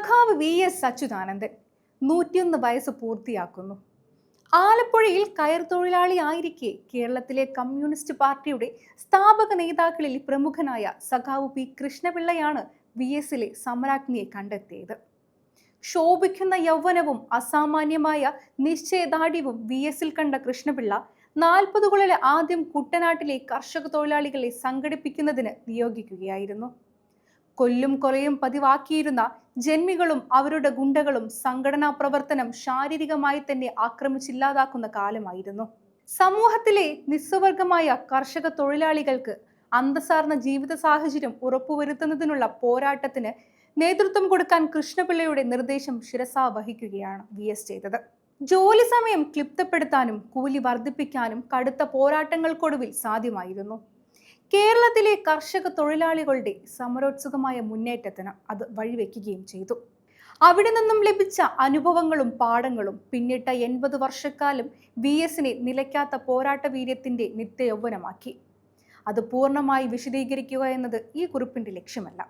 സഖാവ് V S Achuthanandan നൂറ്റിയൊന്ന് വയസ്സ് പൂർത്തിയാക്കുന്നു. ആലപ്പുഴയിൽ കയർ തൊഴിലാളി ആയിരിക്കെ കേരളത്തിലെ കമ്മ്യൂണിസ്റ്റ് പാർട്ടിയുടെ സ്ഥാപക നേതാക്കളിൽ പ്രമുഖനായ സഖാവ് പി കൃഷ്ണപിള്ളയാണ് വി എസിലെ സമരാജ്ഞിയെ കണ്ടെത്തിയത്. ശോഭിക്കുന്ന യൗവനവും അസാമാന്യമായ നിശ്ചയദാർഢ്യവും വി എസിൽ കണ്ട കൃഷ്ണപിള്ള നാൽപ്പതുകളിലെ ആദ്യം കുട്ടനാട്ടിലെ കർഷക തൊഴിലാളികളെ സംഘടിപ്പിക്കുന്നതിന് നിയോഗിക്കുകയായിരുന്നു കൊല്ലും കൊലയും പതിവാക്കിയിരുന്ന ജന്മികളും അവരുടെ ഗുണ്ടകളും സംഘടനാ പ്രവർത്തനം ശാരീരികമായി തന്നെ ആക്രമിച്ചില്ലാതാക്കുന്ന കാലമായിരുന്നു. സമൂഹത്തിലെ നിസ്സവർഗമായ കർഷക തൊഴിലാളികൾക്ക് അന്തസാർന്ന ജീവിത സാഹചര്യം ഉറപ്പുവരുത്തുന്നതിനുള്ള പോരാട്ടത്തിന് നേതൃത്വം കൊടുക്കാൻ കൃഷ്ണപിള്ളയുടെ നിർദ്ദേശം ശിരസാ വഹിക്കുകയാണ് വി എസ് ചെയ്തത്. ജോലി സമയം ക്ലിപ്തപ്പെടുത്താനും കൂലി വർദ്ധിപ്പിക്കാനും കടുത്ത പോരാട്ടങ്ങൾക്കൊടുവിൽ സാധ്യമായിരുന്നു. കേരളത്തിലെ കർഷക തൊഴിലാളികളുടെ സമരോത്സുകമായ മുന്നേറ്റത്തിന് അത് വഴിവെക്കുകയും ചെയ്തു. അവിടെ നിന്നും ലഭിച്ച അനുഭവങ്ങളും പാഠങ്ങളും പിന്നിട്ട എൺപത് വർഷക്കാലം വി എസിനെ നിലയ്ക്കാത്ത പോരാട്ട വീര്യത്തിന്റെ നിത്യയൗവനമാക്കി. അത് പൂർണമായി വിശദീകരിക്കുക എന്നത് ഈ കുറിപ്പിന്റെ ലക്ഷ്യമല്ല.